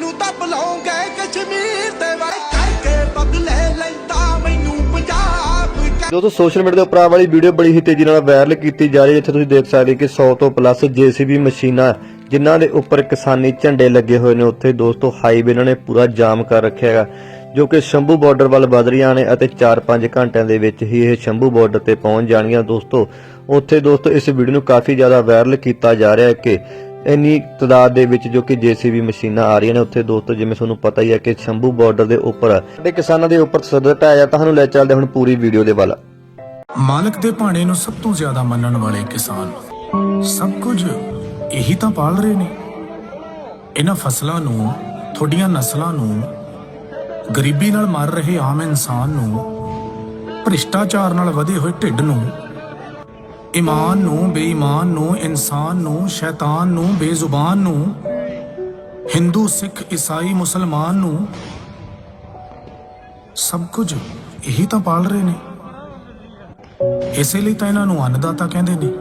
ਮੈਨੂੰ ਤਾਂ ਬੁਲਾਉਂਗੇ ਕਸ਼ਮੀਰ ਦੇ ਵਾਰ ਕਰਕੇ ਬਦਲੇ ਲੈਂਦਾ, ਮੈਨੂੰ ਪੰਜਾਬ ਕਹਿ- ਦੋਸਤੋ ਸੋਸ਼ਲ ਮੀਡੀਆ ਦੇ ਉੱਪਰ ਆਹ ਵਾਲੀ ਵੀਡੀਓ ਬੜੀ ਹੀ ਤੇਜ਼ੀ ਨਾਲ ਵਾਇਰਲ ਕੀਤੀ ਜਾ ਰਹੀ ਹੈ ਜਿੱਥੇ ਤੁਸੀਂ ਦੇਖ ਸਕਦੇ ਕਿ 100 ਤੋਂ ਪਲੱਸ ਜੀਸੀਬੀ ਮਸ਼ੀਨਾਂ, ਜਿਨ੍ਹਾਂ ਦੇ ਉੱਪਰ ਕਿਸਾਨੀ ਝੰਡੇ ਲੱਗੇ ਹੋਏ ਨੇ, ਉੱਥੇ ਦੋਸਤੋ ਹਾਈਵੇ ਇਹਨਾਂ ਨੇ ਪੂਰਾ ਜਾਮ ਕਰ ਰੱਖਿਆ ਹੈਗਾ, ਜੋ ਕਿ ਸ਼ੰਭੂ ਬਾਰਡਰ ਵੱਲ ਵਧ ਰਹੀਆਂ ਨੇ ਅਤੇ 4-5 ਘੰਟਿਆਂ ਦੇ ਵਿੱਚ ਹੀ ਇਹ ਸ਼ੰਭੂ ਬਾਰਡਰ ਤੇ ਪਹੁੰਚ ਜਾਣਗੀਆਂ ਦੋਸਤੋ। ਉੱਥੇ ਦੋਸਤੋ ਇਸ ਵੀਡੀਓ ਨੂੰ ਕਾਫੀ ਜ਼ਿਆਦਾ ਵਾਇਰਲ ਕੀਤਾ ਜਾ ਰਿਹਾ ਹੈ ਕਿ ਇੰਨੀ ਤਾਦਾਦ ਦੇ ਵਿੱਚ ਜੋ ਕਿ ਜੀਸੀਬੀ ਮਸ਼ੀਨਾਂ ਆ ਰਹੀਆਂ ਨੇ ਉੱਥੇ ਦੋਸਤੋ, ਜਿਵੇਂ ਤੁਹਾਨੂੰ ਪਤਾ ਹੀ ਹੈ ਕਿ ਸ਼ੰਭੂ ਬਾਰਡਰ ਦੇ ਉੱਪਰ ਸਾਡੇ ਕਿਸਾਨਾਂ ਦੇ ਉੱਪਰ ਤਸੱਦਦ ਢਾਇਆ ਤੁਹਾਨੂੰ ਲੈ ਚੱਲਦੇ ਹੁਣ ਪੂਰੀ ਵੀਡੀਓ ਦੇ ਵੱਲ। ਮਾਲਕ ਦੇ ਭਾਣੇ ਨੂੰ ਸਭ ਤੋਂ ਜ਼ਿਆਦਾ ਮੰਨਣ ਵਾਲੇ ਕਿਸਾਨ ਸਭ ਕੁਝ ਇਹੀ ਤਾਂ ਪਾਲ ਰਹੇ ਨੇ। ਇਹਨਾਂ ਫਸਲਾਂ ਨੂੰ, ਤੁਹਾਡੀਆਂ ਨਸਲਾਂ ਨੂੰ, ਗਰੀਬੀ ਨਾਲ ਮਰ ਰਹੇ ਆਮ ਇਨਸਾਨ ਨੂੰ, ਭ੍ਰਿਸ਼ਟਾਚਾਰ ਨਾਲ ਵਧੇ ਹੋਏ ਢਿੱਡ ਨੂੰ ਇਮਾਨ ਨੂੰ, ਬੇਈਮਾਨ ਨੂੰ, ਇਨਸਾਨ ਨੂੰ, ਸ਼ੈਤਾਨ ਨੂੰ, ਬੇਜ਼ੁਬਾਨ ਨੂੰ, ਹਿੰਦੂ, ਸਿੱਖ, ਈਸਾਈ, ਮੁਸਲਮਾਨ ਨੂੰ ਸਭ ਕੁਝ ਇਹੀ ਤਾਂ ਪਾਲ ਰਹੇ ਨੇ। ਇਸੇ ਲਈ ਤਾਂ ਇਹਨਾਂ ਨੂੰ ਅੰਨਦਾਤਾ ਕਹਿੰਦੇ ਨੇ।